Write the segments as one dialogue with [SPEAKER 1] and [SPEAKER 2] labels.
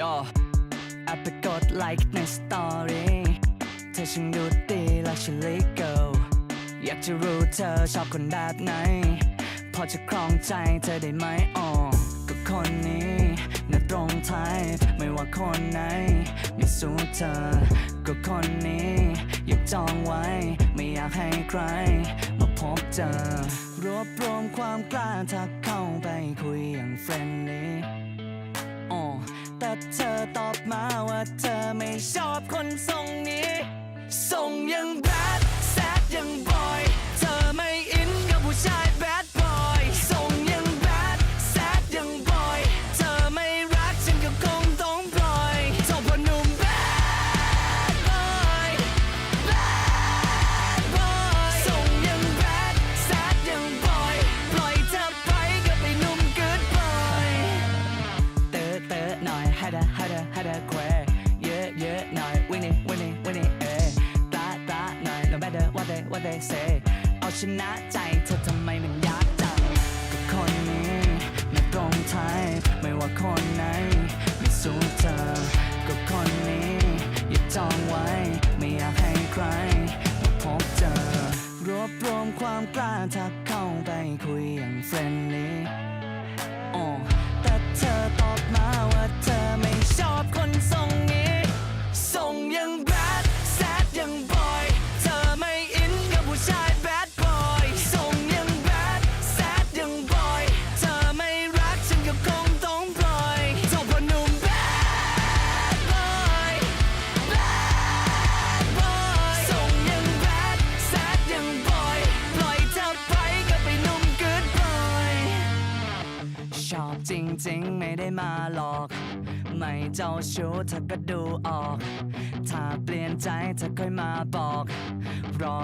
[SPEAKER 1] ยอแอไปกดไลค์ในสตอรี่เธอช่างดูดีและฉันลิเกิลอยากจะรู้เธอชอบคนแบบไหน พอจะครองใจเธอได้ไหมอ๋อก็คนนี้น่าตรงไทยไม่ว่าคนไหน ไม่สู้เธอ ก็คนนี้ อยากจองไว้ ไม่อยากให้ใคร มาพบเจอ รวบรวมความกล้าทักเข้าไปคุยอย่างเฟรนลี่ แต่เธอตอบมาว่าเธอไม่ชอบคนทรงนี้ทรงยังแบดแซดยังบอย เธอไม่อินกับผู้ชาย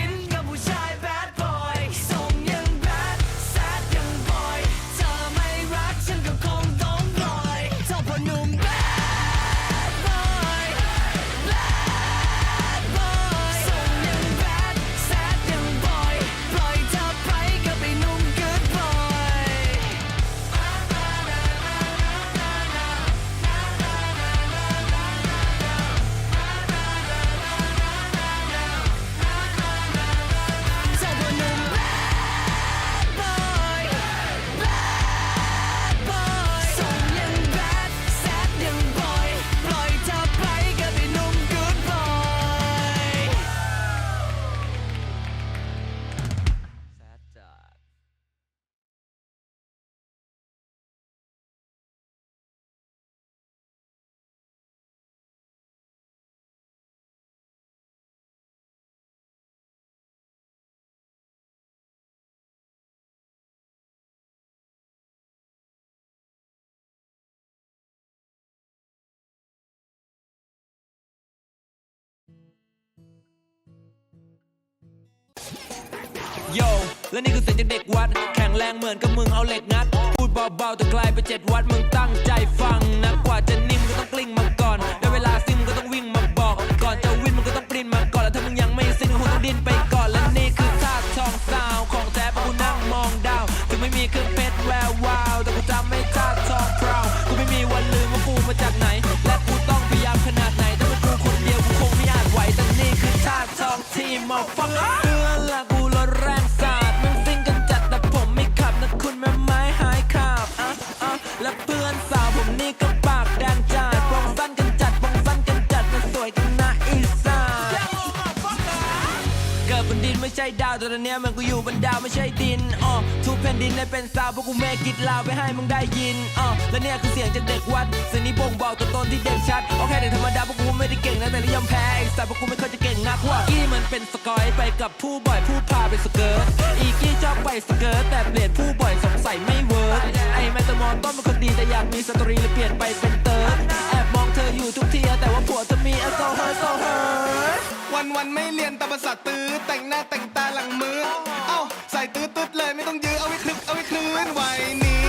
[SPEAKER 1] ิน
[SPEAKER 2] โยและนี่คือเสียงจากเด็กวัด แข็งแรงเหมือนกับมึงเอาเหล็กงัด พูดเบาๆแต่ไกลไปเจ็ดวัดมึงตั้งใจฟังนะกว่าจะนิ่มก็ต้องกลิ้งมาก่อนได้เวลาซิ่งก็ต้องวิ่งมาบอก ก่อนจะวิ่งมันก็ต้องปรินมาก่อนแล้วถ้ามึงยังไม่สิ้นก็คงต้องดิ้นไป ดินเลยเป็นสาวพวกกูเมกิดลาวไปให้มึงได้ยินอ๋อและเนี่ยคือเสียงจากเด็กวัดเสียงนี้บ่งบอกตัวตนที่เด่นชัดโอเคเด็กธรรมดาพวกกูไม่ได้เก่งนะแต่นิยอมแพ้ไอ้สัตว์พวกกูไม่เคยจะเก่งนักว่ากี้มันเป็นสกอยไปกับผู้บ่อยผู้พาไปสเกิร์ตอีกี้ชอบไปสเกิร์ตแต่เปลี่ยนผู้บ่อยสงสัยไม่เวิร์กไอ้แมตตามอนต้นเป็นคนดีแต่อยากมีสตรีเลยเปลี่ยนไปเป็นเติร์ดแอบมองเธออยู่ทุกทีแต่ว่าผัวเธอมีอโซเฮอร์โซเฮอร์
[SPEAKER 3] วันวันไม่เรียนแต่ประสาทตื้อแต่งหน้าแต่งตาหลังมือ เอ้าใส่ตื้อตื้อเลยไม่ต้องยื้อเอาไว้คลึกเอาไว้คลื่นไว้นี่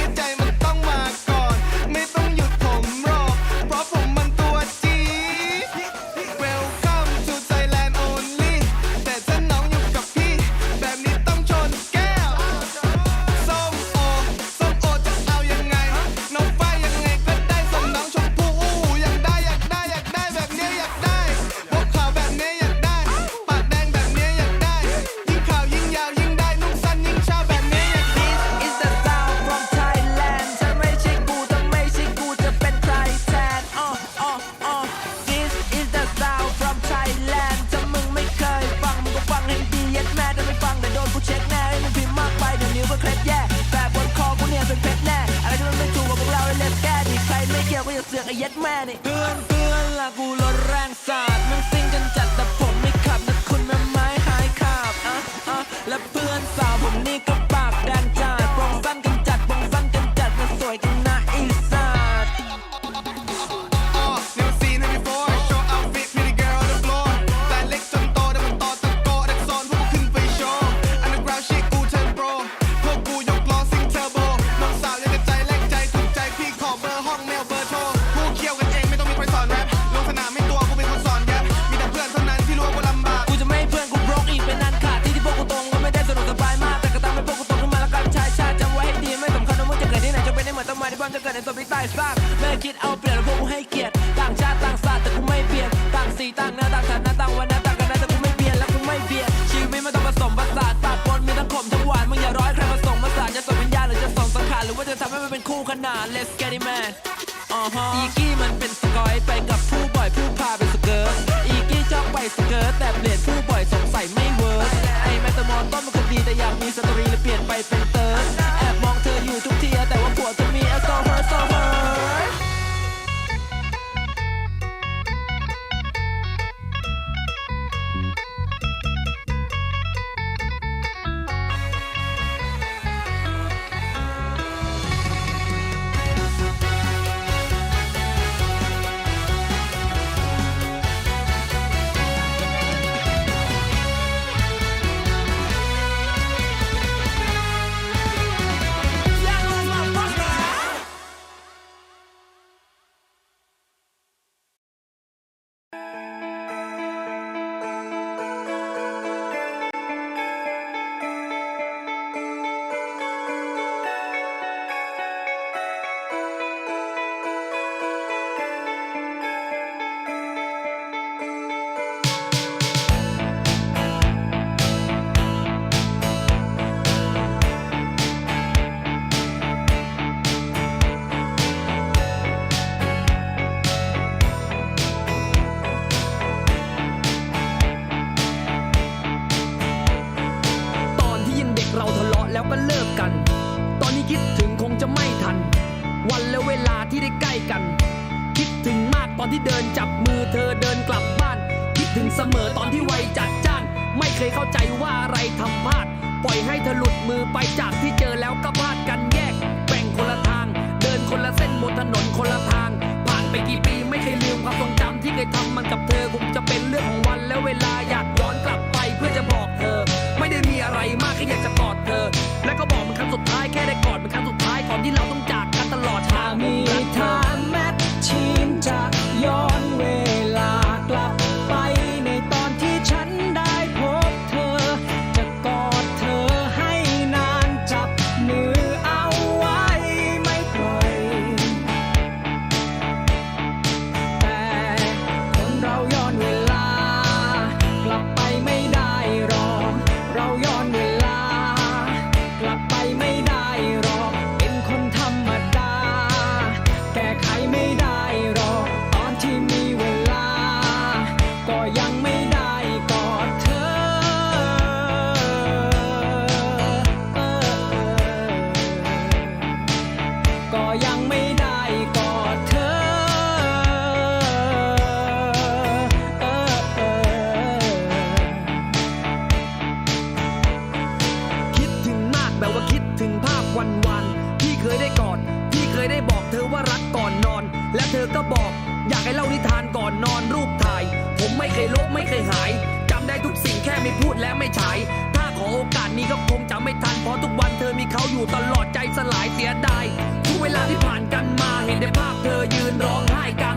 [SPEAKER 3] Dominican ได้
[SPEAKER 1] คิดเอาเป
[SPEAKER 3] ลี่ยนพวกกู
[SPEAKER 2] ให้เกียรติต่างชาติต่างศาสตร์แต่กูไม่เปลี่ยนต่างสีต่างหน้าต่างฐานะต่างวันนะต่างกันนะแต่กูไม่เปลี่ยนและกูไม่เบียดชีวิตไม่ต้องผสมผสานปาดปนมีทั้งขมทั้งหวานมึงอย่าร้อยใครผสมผสานจะส่งวิญญาณหรือจะส่งสังขารหรือว่าจะทำให้มันเป็นคู่ขนาน Let's get it man อีกี้มันเป็นสกอยไปกับผู้บ
[SPEAKER 4] เข้าใจว่าอะไรทำพลาด ปล่อยให้เธอหลุดมือไปจากที่เจอแล้วก็พลาดกันแยก แบ่งคนละทาง เดินคนละเส้นบนถนนคนละทาง ผ่านไปกี่ปีไม่เคยลืมความทรงจำที่เคยทำมันกับเธอคงจะเป็นเรื่องของวันและเวลาอยากย้อนกลับไปเพื่อจะบอกเธอ ไม่ได้มีอะไรมากแค่อยากจะกอดเธอ และก็บอกมันครั้งสุดท้ายแค่ได้กอดมันครั้งสุด ก็บอก อยากให้เล่านิทานก่อนนอนรูปถ่าย ผมไม่เคยลบไม่เคยหายจำได้ทุกสิ่งแค่ไม่พูดและไม่ฉาย ถ้าขอโอกาสนี้ก็คงจำไม่ทันเพราะทุกวันเธอมีเขาอยู่ตลอดใจสลายเสียดายทุกเวลาที่ผ่านกันมาเห็นได้ภาพเธอยืนร้องไห้กลาง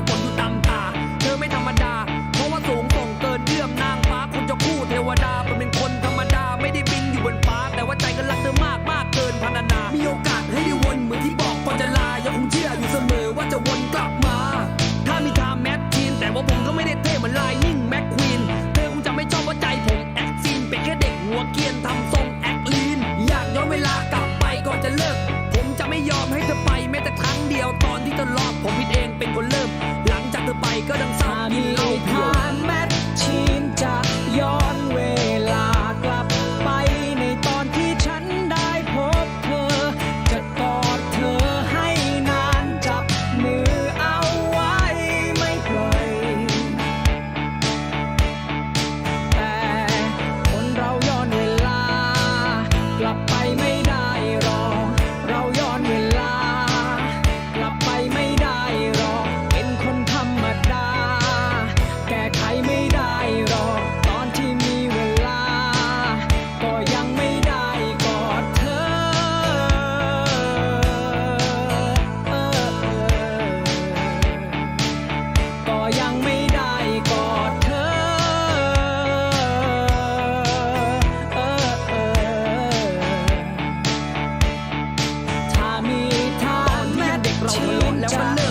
[SPEAKER 4] แม้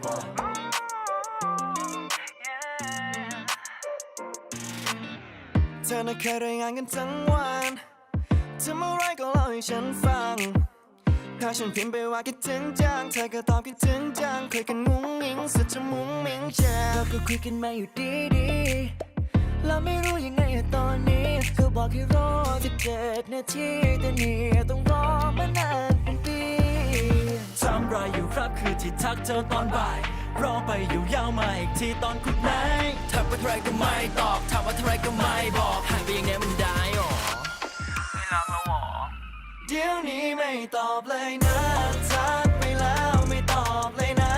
[SPEAKER 4] เธอน่ะเคยราย
[SPEAKER 5] งานกัน
[SPEAKER 4] ทั้งวันทำอะไรก็เล่า
[SPEAKER 6] ให้ฉันฟัง ถ้าฉันพิมพ์ไปว่าคิดถึงจัง เธอก็ตอบคิดถึงจัง คุยกันมุ้งมิ้งสุดจะมุ้งมิ้งเชียวเราก็คุยกันมาอยู่ดีดีๆแล้วไม่รู้ยังไงตอนนี้ก็บอกให้รอสิบเจ็ดนาทีแต่นี่ต้องรอมานานเป็นปี
[SPEAKER 7] ทำไรอยู่ครับคือที่ทักเธอตอนบ่าย รอไปอยู่ยาวมาอีกทีตอนคุณไหนทักไปเท่าไรก็ไม่ตอบถามว่าเท่าไรก็ไม่บอกหายไปอย่างไงมันได้หรอไม่รักแล้วหรอ
[SPEAKER 6] เดี๋ยวนี้ไม่ตอบเลยนะทักไปแล้วไม่ตอบเลยนะ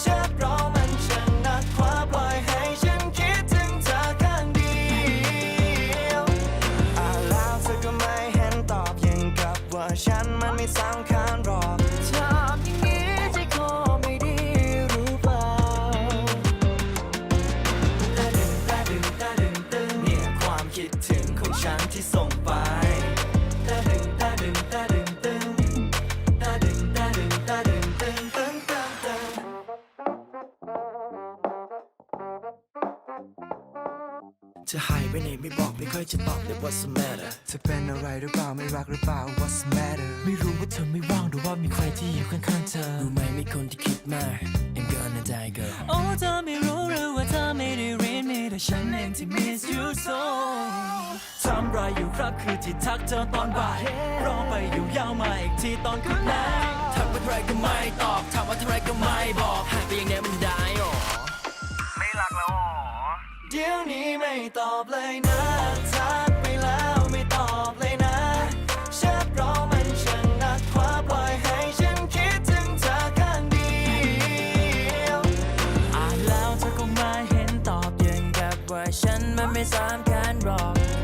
[SPEAKER 6] แชทรอมันช่างหนักกว่าปล่อยให้ฉันคิดถึงเธอข้างเดียวอ่านแล้วเธอก็ไม่เห็นตอบยังกับว่าฉันมันไม่สำคัญ ฉันที่ส่งไปตาดึงตาดึงตาดึงตึงตาดึงตาดึงตาดึงตึงตึงตึงตึงเธอหายไปไหนไม่บอกไม่ค่อยจะตอบเลย what's the matter เธอเป็นอะไรหรือเปล่าไม่รักหรือเปล่า what's the matter
[SPEAKER 7] ไม่รู้ว่าเธอไม่ว่างหรือว่ามีใครที่อยู่ข้างๆเธอ
[SPEAKER 8] รู้ไหมไม่คนที่คิดมาก I'm gonna die girl
[SPEAKER 7] โอ้เธอไม่รู้หรือว่าเธอไม่ได้เรียนมีแต่ฉันเองที่ miss you so ำไรอยู่ครับคือที่ทักเธอตอนบ่าย รอไปอยู่ยาวมาอีกทีตอนคุณไหนทักไปเท่าไรก็ไม่ตอบถามว่าเท่าไรก็ไม่บอกหายไปอย่างไงมันได้หรอ
[SPEAKER 6] เดี๋ยวนี้ไม่ตอบเลยนะทักไปแล้วไม่ตอบเลยนะแชทรอมันช่างหนักกว่าปล่อยให้ฉันคิดถึงเธอข้างเดียว
[SPEAKER 7] อ่านแล้วเธอก็ไม่เห็นตอบยังกับว่าฉันมันไม่สำคัญหรอกเธอ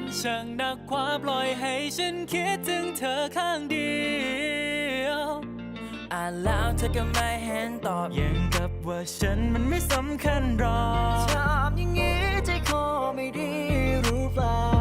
[SPEAKER 7] ั
[SPEAKER 9] น
[SPEAKER 6] ช่างหนักความปล่อยให้ฉันคิดถึงเธอข้างเดียว อ่านแล้วเธอก็ไม่เห็นตอบยังกับว่าฉันมันไม่สำคัญหรอกชามอย่างนี้ใจคอไม่ดีรู้เปล่า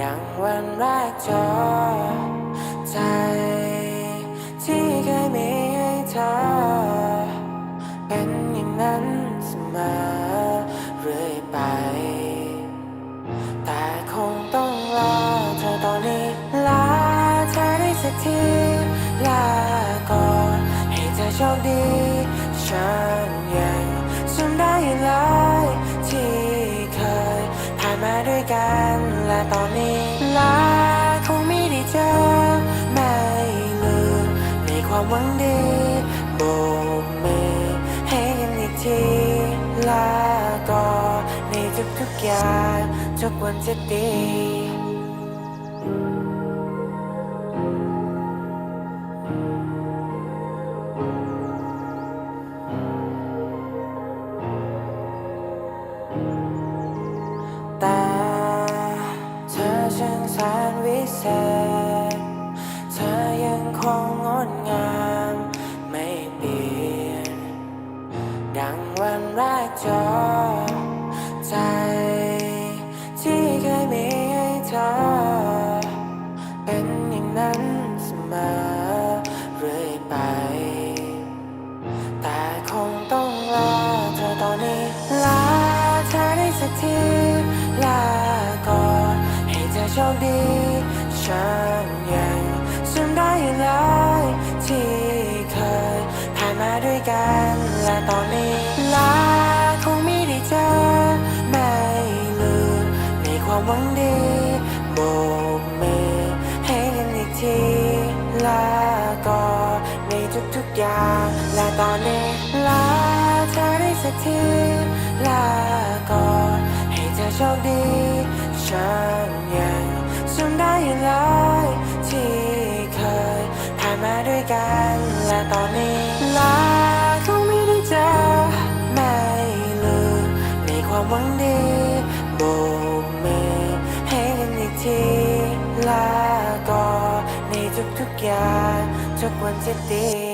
[SPEAKER 6] ดังวัน
[SPEAKER 10] แรกจอใจที่เคยมีให้เธอ เป็นอย่างนั้นเสมอเรื่อยไป แต่คงต้องลาเธอตอนนี้ ลาเธอได้สักที ลาก่อน ให้เธอโชคดีฉัน 별 첫 번째 때 time ักทีลาก่อนให้เธอโชคดี ฉันยังจำได้หลายที่เคยผ่านมาด้วยกันและตอนนี้ลาคงไม่ได้เจอไม่ลืมในความหวังดีโบกมือให้กันอีกทีลาก่อนในทุกๆอย่างทุกวันที่ดี